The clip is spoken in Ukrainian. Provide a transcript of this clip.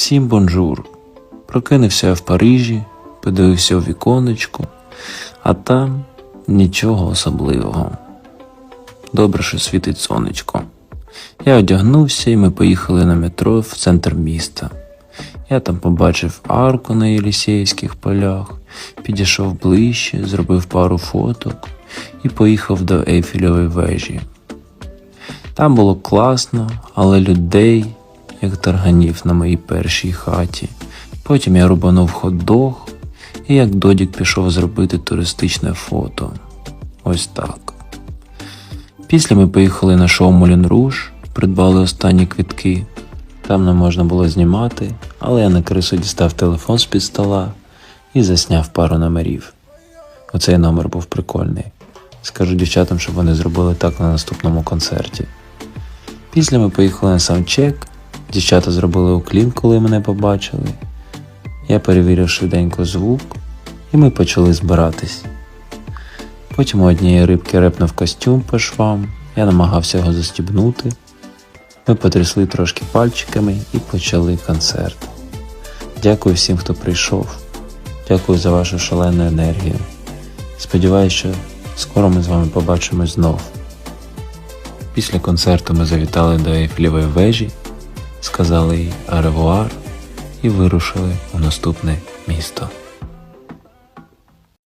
Всім бонжур. Прокинувся в Парижі, подивився у віконечку, а там нічого особливого. Добре, що світить сонечко. Я одягнувся і ми поїхали на метро в центр міста. Я там побачив арку на Єлісейських полях, підійшов ближче, зробив пару фоток і поїхав до Ейфелевої вежі. Там було класно, але людей, як тарганів на моїй першій хаті. Потім я рубанув хот-дог і як додік пішов зробити туристичне фото. Ось так. Після ми поїхали на шоу Мулін Руш, придбали останні квітки. Там не можна було знімати, але я на крису дістав телефон з під стола і засняв пару номерів. Оцей номер був прикольний. Скажу дівчатам, щоб вони зробили так на наступному концерті. Після ми поїхали на саундчек, дівчата зробили уклін, коли мене побачили. Я перевірив швиденько звук, і ми почали збиратись. Потім у однієї рибки репнув костюм по швам, я намагався його застібнути. Ми потрясли трошки пальчиками і почали концерт. Дякую всім, хто прийшов. Дякую за вашу шалену енергію. Сподіваюся, що скоро ми з вами побачимось знов. Після концерту ми завітали до Ейфелевої вежі, сказали їй аревуар і вирушили у наступне місто.